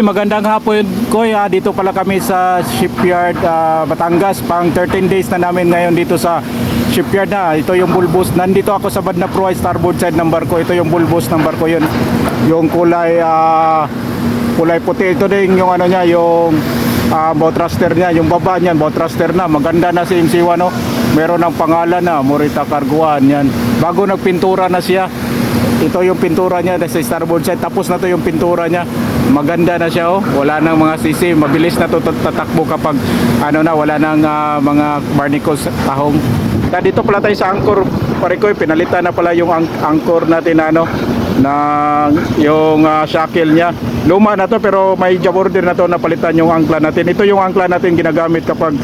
Magandang hapon, Kuya. Dito pala kami sa shipyard ah, Batangas. Pang 13 days na namin ngayon dito sa shipyard na. Ito yung bulbos. Nandito ako sa Badna Pro starboard side ng barko. Ito yung bulbos ng barko yun. Yung kulay ah, kulay puti. Ito din yung ano niya, yung uh, bow thruster niya. Yung baba niyan, bow thruster na. Maganda na si MC1, no? Meron ng pangalan na, Morita Carguan. Yan. Bago nagpintura na siya. Ito yung pintura niya sa starboard side. Tapos na to yung pintura niya. Maganda na siya oh. Wala nang mga sisi. Mabilis na to tat- tatakbo kapag ano na wala nang ah, mga barnacles tahong. Kaya dito pala tayo sa anchor. Pare ko, pinalitan na pala yung anchor natin na ano na yung ah, shackle niya. Luma na to pero may job order na to na palitan yung angkla natin. Ito yung angkla natin ginagamit kapag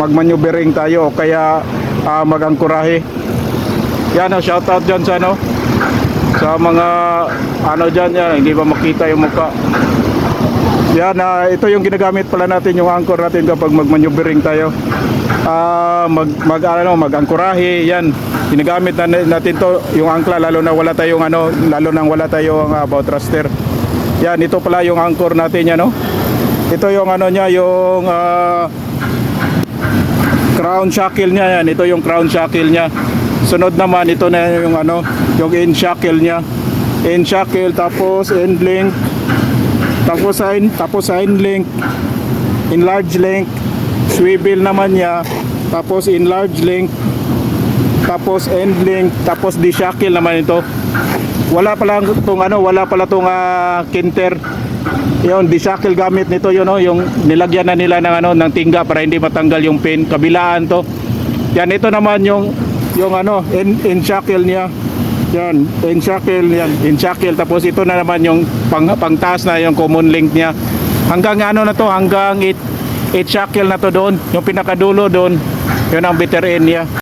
magmaneuvering tayo o kaya ah, mag-angkorahe. Yan oh, shout out dyan sa ano sa mga ano dyan yan, hindi ba makita yung mukha. Yan, ah, ito yung ginagamit pala natin yung anchor natin kapag magmaneuvering tayo. Ah, mag mag ano, mag-angkorahe, yan. Ginagamit na natin to yung angkla lalo na wala tayong ano, lalo nang wala tayong uh, bow thruster. Yan, ito pala yung anchor natin yan, no. Ito yung ano niya, yung ah, crown shackle niya yan. Ito yung crown shackle niya. Sunod naman ito na yung ano, yung end shackle niya. End shackle tapos end link. Tapos end, tapos end link. Enlarge link. Swivel naman niya. Tapos enlarge link. Tapos end link, tapos di shackle naman ito. Wala pala tong ano, wala pala tong ah, kinter. Yun, di shackle gamit nito yun, oh, yung nilagyan na nila ng ano, ng tingga para hindi matanggal yung pin. Kabilaan to. Yan, ito naman yung yung ano, in, in shackle niya. Yan, in shackle yan, in shackle. Tapos ito na naman yung pang, pangtaas na yung common link niya. Hanggang ano na to, hanggang it, it shackle na to doon. Yung pinakadulo doon, yun ang bitter end niya.